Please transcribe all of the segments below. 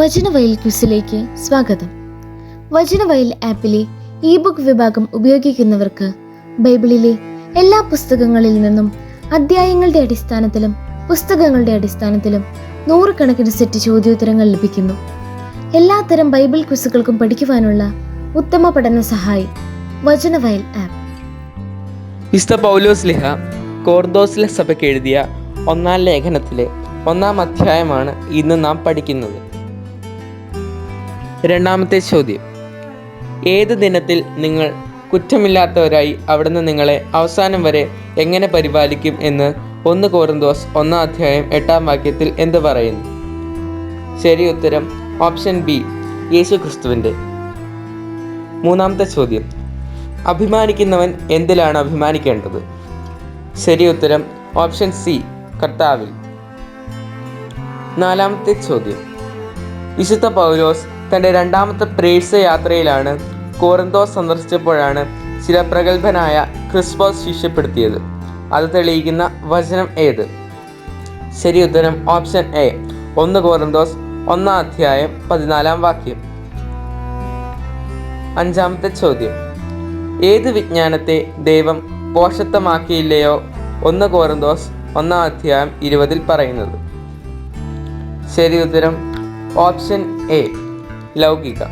വചനവയൽ ക്വിസിലേക്ക് സ്വാഗതം. Vachanavayal ആപ്പിലെ E book വിഭാഗം ഉപയോഗിക്കുന്നവർക്ക് ബൈബിളിലെ എല്ലാ പുസ്തകങ്ങളിൽ നിന്നും അധ്യായങ്ങളുടെ അടിസ്ഥാനത്തിലും പുസ്തകങ്ങളുടെ അടിസ്ഥാനത്തിലും നൂറുകണക്കിന് സെറ്റ് ചോദ്യോത്തരങ്ങൾ ലഭിക്കുന്നു. എല്ലാത്തരം ബൈബിൾ ക്വിസുകൾക്കും പഠിക്കുവാനുള്ള ഉത്തമ പഠന സഹായി വചനവയൽ ആപ്പ്. വിശുദ്ധ പൗലോസ് ലിഹ കോർദോസിലെ സഭയ്ക്ക് എഴുതിയ ഒന്നാം ലേഖനത്തിലെ ഒന്നാം അധ്യായമാണ് ഇന്ന് നാം പഠിക്കുന്നത്. രണ്ടാമത്തെ ചോദ്യം. ഏത് ദിനത്തിൽ നിങ്ങൾ കുറ്റമില്ലാത്തവരായി അവിടുന്ന് നിങ്ങളെ അവസാനം വരെ എങ്ങനെ പരിപാലിക്കും എന്ന് ഒന്ന് കോറിന്തോസ് ഒന്നാം അധ്യായം എട്ടാം വാക്യത്തിൽ എന്ത് പറയുന്നു? ശരി ഉത്തരം ഓപ്ഷൻ ബി യേശു ക്രിസ്തുവിന്റെ മൂന്നാമത്തെ ചോദ്യം. അഭിമാനിക്കുന്നവൻ എന്തിലാണ് അഭിമാനിക്കേണ്ടത്? ശരി ഉത്തരം ഓപ്ഷൻ സി കർത്താവിൽ. നാലാമത്തെ ചോദ്യം. വിശുദ്ധ പൗലോസ് തന്റെ രണ്ടാമത്തെ പ്രേസ യാത്രയിലാണ് കോറിന്തോസ് സന്ദർശിച്ചപ്പോഴാണ് ചില പ്രഗത്ഭനായ ക്രിസ്പോസ് ശിഷ്യപ്പെടുത്തിയത്. അത് തെളിയിക്കുന്ന വചനം ഏത്? ശരി ഉത്തരം ഓപ്ഷൻ എ. ഒന്ന് കോറിന്തോസ് ഒന്നാം അധ്യായം പതിനാലാം വാക്യം. അഞ്ചാമത്തെ ചോദ്യം. ഏത് വിജ്ഞാനത്തെ ദൈവം പോഷത്വമാക്കിയില്ലയോ? ഒന്ന് കോറിന്തോസ് ഒന്നാം അധ്യായം ഇരുപതിൽ പറയുന്നത്. ശരി ഉത്തരം ഓപ്ഷൻ എ. ലൗകിക.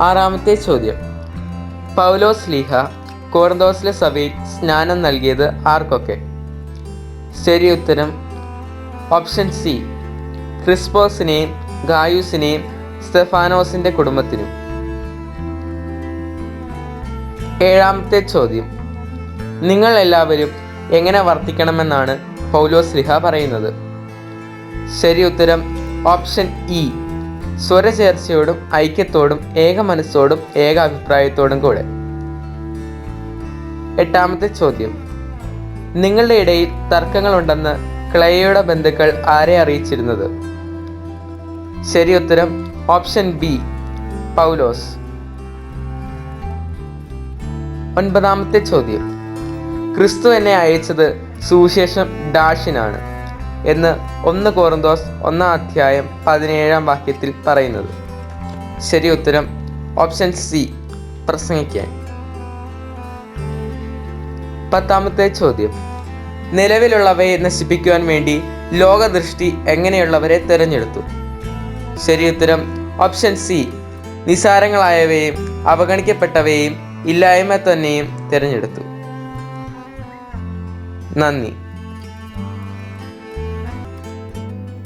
ആറാമത്തെ ചോദ്യം. പൗലോസ് ലീഹ കോർന്തോസിലെ സഭയിൽ സ്നാനം നൽകിയത് ആർക്കൊക്കെ? ശരി ഉത്തരം ഓപ്ഷൻ സി ക്രിസ്പോസിനെയും ഗായൂസിനെയും സ്റ്റെഫാനോസിന്റെ കുടുംബത്തിനും. ഏഴാമത്തെ ചോദ്യം. നിങ്ങൾ എല്ലാവരും എങ്ങനെ വർത്തിക്കണമെന്നാണ് പൗലോസ് ലിഹ പറയുന്നത്? ശരി ഉത്തരം ഓപ്ഷൻ ഇ. സ്വരചേർച്ചയോടും ഐക്യത്തോടും ഏക മനസ്സോടും ഏക അഭിപ്രായത്തോടും കൂടെ. എട്ടാമത്തെ ചോദ്യം. നിങ്ങളുടെ ഇടയിൽ തർക്കങ്ങളുണ്ടെന്ന് ക്ലയയുടെ ബന്ധുക്കൾ ആരെ അറിയിച്ചിരുന്നത്? ശരി ഉത്തരം ഓപ്ഷൻ ബി പൗലോസ്. ഒൻപതാമത്തെ ചോദ്യം. ക്രിസ്തു എന്നെ അയച്ചത് സുവിശേഷം ഡാഷിനാണ്. എന്ന് ഒന്ന് കോറിന്തോസ് ഒന്നാം അധ്യായം പതിനേഴാം വാക്യത്തിൽ പറയുന്നത്. ശരി ഉത്തരം ഓപ്ഷൻ സി. പ്രസംഗിക്കാൻ. പത്താമത്തെ ചോദ്യം. നിലവിലുള്ളവയെ നശിപ്പിക്കുവാൻ വേണ്ടി ലോകദൃഷ്ടി എങ്ങനെയുള്ളവരെ തിരഞ്ഞെടുത്തു? ശരി ഉത്തരം ഓപ്ഷൻ സി. നിസാരങ്ങളായവയും അവഗണിക്കപ്പെട്ടവയും ഇല്ലായ്മ തന്നെയും തിരഞ്ഞെടുത്തു. നന്ദി.